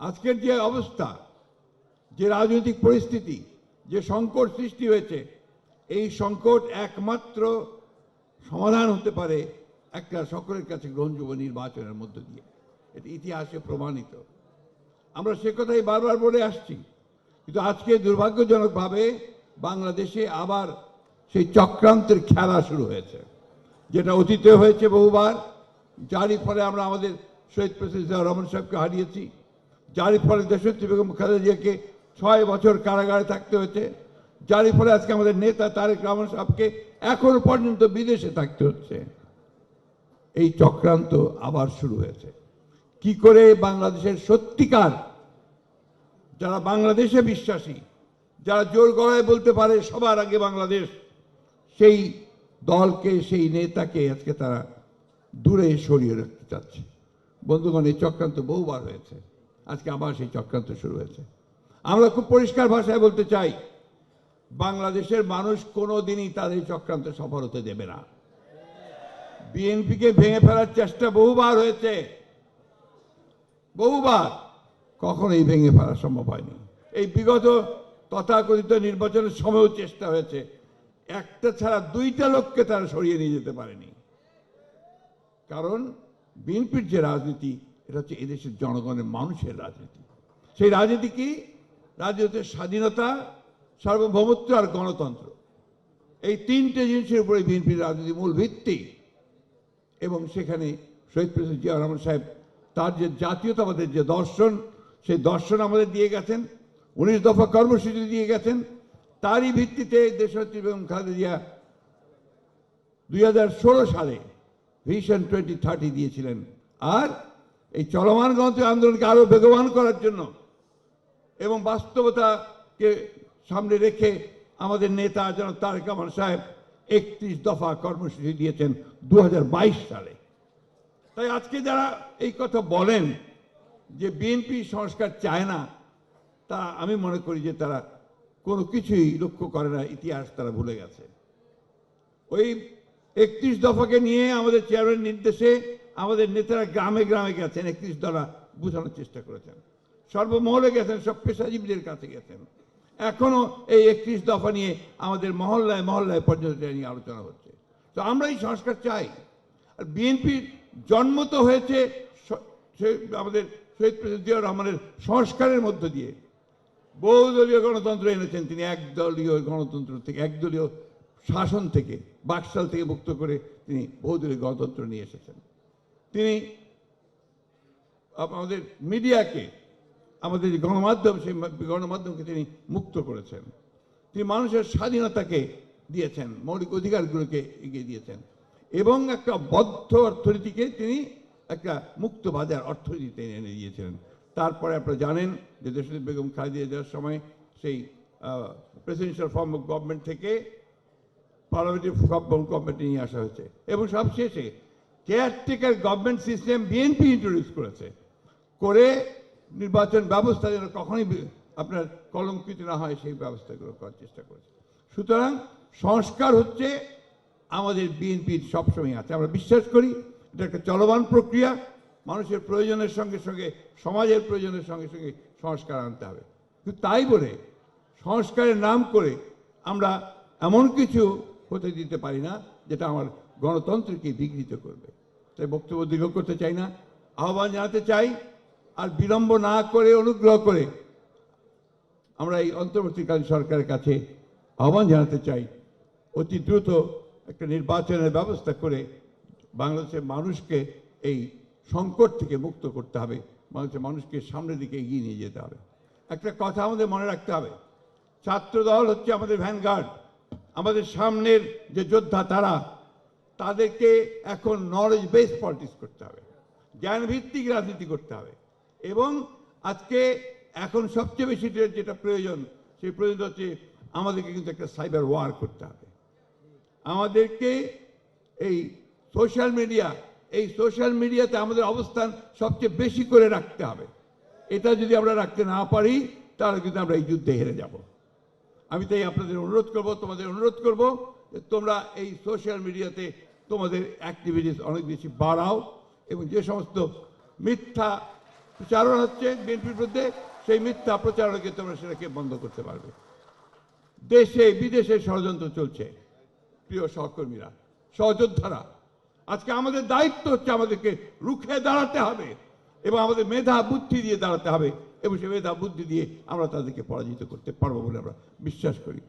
আজকের যে অবস্থা, যে রাজনৈতিক পরিস্থিতি, যে সংকট সৃষ্টি হয়েছে, এই সংকট একমাত্র সমাধান হতে পারে একটা সকলের কাছে গ্রহণযোগ্য নির্বাচনের মধ্য দিয়ে। এটা ইতিহাসে প্রমাণিত। আমরা সে কথাই বারবার বলে আসছি, কিন্তু আজকে দুর্ভাগ্যজনকভাবে বাংলাদেশে আবার সেই চক্রান্তের খেলা শুরু হয়েছে, যেটা অতীতে হয়েছে বহুবার। যারই ফলে আমরা আমাদের শহীদ প্রেসিডেন্ট রহমান সাহেবকে হারিয়েছি যারই ফলে দেশত্রী বেগম খালেদা ছয় বছর কারাগারে থাকতে হয়েছে, যারই ফলে আজকে আমাদের নেতা তারেক রহমান সাহেবকে এখনও পর্যন্ত বিদেশে থাকতে হচ্ছে। এই চক্রান্ত আবার শুরু হয়েছে। কি করে বাংলাদেশের সত্যিকার, যারা বাংলাদেশে বিশ্বাসী, যারা জোর গলায় বলতে পারে সবার আগে বাংলাদেশ, সেই দলকে, সেই নেতাকে আজকে তারা দূরে সরিয়ে রাখতে চাচ্ছে। বন্ধুগণ, এই চক্রান্ত বহুবার হয়েছে। আজকে আবার সেই চক্রান্ত শুরু হয়েছে। আমরা খুব পরিষ্কার ভাষায় বলতে চাই, বাংলাদেশের মানুষ কোনো দিনই তাদের চক্রান্ত সফল হতে দেবে না। বিএনপিকে ভেঙে ফেলার চেষ্টা বহুবার হয়েছে। বহুবার। কখনোই ভেঙে ফেলা সম্ভব হয়নি। এই বিগত তথাকথিত নির্বাচনের সময়ও চেষ্টা হয়েছে। একটা ছাড়া দুইটা লোককে তারা সরিয়ে নিয়ে যেতে পারেনি। কারণ বিএনপির যে রাজনীতি এটা হচ্ছে এদেশের জনগণের মানুষের রাজনীতি। সেই রাজনীতি কি? রাজনীতির স্বাধীনতা, সার্বভৌমত্ব আর গণতন্ত্র। এই তিনটে জিনিসের উপরে বিএনপির রাজনীতি মূল ভিত্তি। এবং সেখানে শহীদ প্রেসিডেন্ট জিয়া রহমান সাহেব, তার যে জাতীয়তাবাদের যে দর্শন, সেই দর্শন আমাদের দিয়ে গেছেন। উনিশ দফা কর্মসূচি দিয়ে গেছেন। তারই ভিত্তিতে দেশনেত্রী এবং খালেদা জিয়া দুই সালে ভিশন টোয়েন্টি থার্টি দিয়েছিলেন। আর এই চলমান গণতন্ত্র আন্দোলনকে আরও বেগবান করার জন্য এবং বাস্তবতাকে সামনে রেখে আমাদের নেতা যেন তারেক রহমান সাহেব একত্রিশ দফা কর্মসূচি দিয়েছেন দু হাজার বাইশ সালে। তাই আজকে যারা এই কথা বলেন যে বিএনপি সংস্কার চায় না, তা আমি মনে করি যে তারা কোনো কিছুই লক্ষ্য করে না, ইতিহাস তারা ভুলে গেছে। ওই একত্রিশ দফাকে নিয়ে আমাদের চেয়ারম্যান নির্দেশে আমাদের নেতারা গ্রামে গ্রামে গেছেন, একত্রিশ দফা বোঝানোর চেষ্টা করেছেন। সর্বমহলে গেছেন, সব পেশাজীবীদের কাছে গেছেন। এখনও এই একত্রিশ দফা নিয়ে আমাদের মহল্লায় মহল্লায় পর্যন্ত নিয়ে আলোচনা হচ্ছে। তো আমরা এই সংস্কার চাই। আর বিএনপির জন্ম তো হয়েছে আমাদের শহীদ জিয়াউর রহমানের সংস্কারের মধ্য দিয়ে। বহুদলীয় গণতন্ত্র এনেছেন তিনি, একদলীয় গণতন্ত্র থেকে, একদলীয় শাসন থেকে, বাকশাল থেকে মুক্ত করে তিনি বহুদলীয় গণতন্ত্র নিয়ে এসেছেন। তিনি আমাদের মিডিয়াকে, আমাদের যে গণমাধ্যম, সেই গণমাধ্যমকে তিনি মুক্ত করেছেন। তিনি মানুষের স্বাধীনতাকে দিয়েছেন, মৌলিক অধিকারগুলোকে এগিয়ে দিয়েছেন। এবং একটা বদ্ধ অর্থনীতিকে তিনি একটা মুক্ত বাজার অর্থনীতিতে এনে দিয়েছিলেন। তারপরে আপনারা জানেন যে দেশনেত্রী বেগম খালেদা যাওয়ার সময় সেই প্রেসিডেন্সিয়াল ফর্ম অফ গভর্নমেন্ট থেকে পার্লামেন্টারি গভর্নমেন্ট নিয়ে আসা হয়েছে। এবং সবশেষে caretaker government system BNP introduce করেছে। করে নির্বাচন ব্যবস্থা যেন কখনোই আপনার কলঙ্কিত না হয়, সেই ব্যবস্থাগুলো করার চেষ্টা করেছে। সুতরাং সংস্কার হচ্ছে আমাদের বিএনপির সবসময় আছে। আমরা বিশ্বাস করি, এটা একটা চলমান প্রক্রিয়া। মানুষের প্রয়োজনের সঙ্গে সঙ্গে, সমাজের প্রয়োজনের সঙ্গে সঙ্গে সংস্কার আনতে হবে। কিন্তু তাই বলে সংস্কারের নাম করে আমরা এমন কিছু হতে দিতে পারি না, যেটা আমার গণতন্ত্রকে বিঘ্নিত করবে। তাই বক্তব্য দীর্ঘ করতে চাই না, আহ্বান জানাতে চাই, আর বিলম্ব না করে, অনুগ্রহ করে আমরা এই অন্তর্বর্তীকালীন সরকারের কাছে আহ্বান জানাতে চাই, অতি দ্রুত একটা নির্বাচনের ব্যবস্থা করে বাংলাদেশের মানুষকে এই সংকট থেকে মুক্ত করতে হবে, বাংলাদেশের মানুষকে সামনের দিকে এগিয়ে নিয়ে যেতে হবে। একটা কথা আমাদের মনে রাখতে হবে ছাত্র দল হচ্ছে আমাদের ভ্যানগার্ড আমাদের সামনের যে যোদ্ধা তারা তাদেরকে এখন নলেজ বেস পলিটিক্স করতে হবে, জ্ঞানভিত্তিক রাজনীতি করতে হবে। এবং আজকে এখন সবচেয়ে বেশি যেটা প্রয়োজন, সেই প্রয়োজন হচ্ছে আমাদেরকে কিন্তু একটা সাইবার ওয়ার করতে হবে। আমাদেরকে এই সোশ্যাল মিডিয়া এই সোশ্যাল মিডিয়াতে আমাদের অবস্থান সবচেয়ে বেশি করে রাখতে হবে। এটা যদি আমরা রাখতে না পারি, তাহলে কিন্তু আমরা এই যুদ্ধে হেরে যাব। আমি তাই আপনাদের অনুরোধ করব, তোমাদের অনুরোধ করব যে তোমরা এই সোশ্যাল মিডিয়াতে তোমাদের অ্যাক্টিভিটিস অনেক বেশি বাড়াও এবং যে সমস্ত মিথ্যা প্রচারণা হচ্ছে বিএনপির বিরুদ্ধে, সেই মিথ্যা প্রচারণাকে তোমরা সেটাকে বন্ধ করতে পারবে। দেশে, বিদেশে ষড়যন্ত্র চলছে, প্রিয় সহকর্মীরা, সহযোদ্ধারা। আজকে আমাদের দায়িত্ব হচ্ছে আমাদেরকে রুখে দাঁড়াতে হবে এবং আমাদের মেধা, বুদ্ধি দিয়ে দাঁড়াতে হবে। এবং সে মেধা বুদ্ধি দিয়ে আমরা তাদেরকে পরাজিত করতে পারব বলে আমরা বিশ্বাস করি।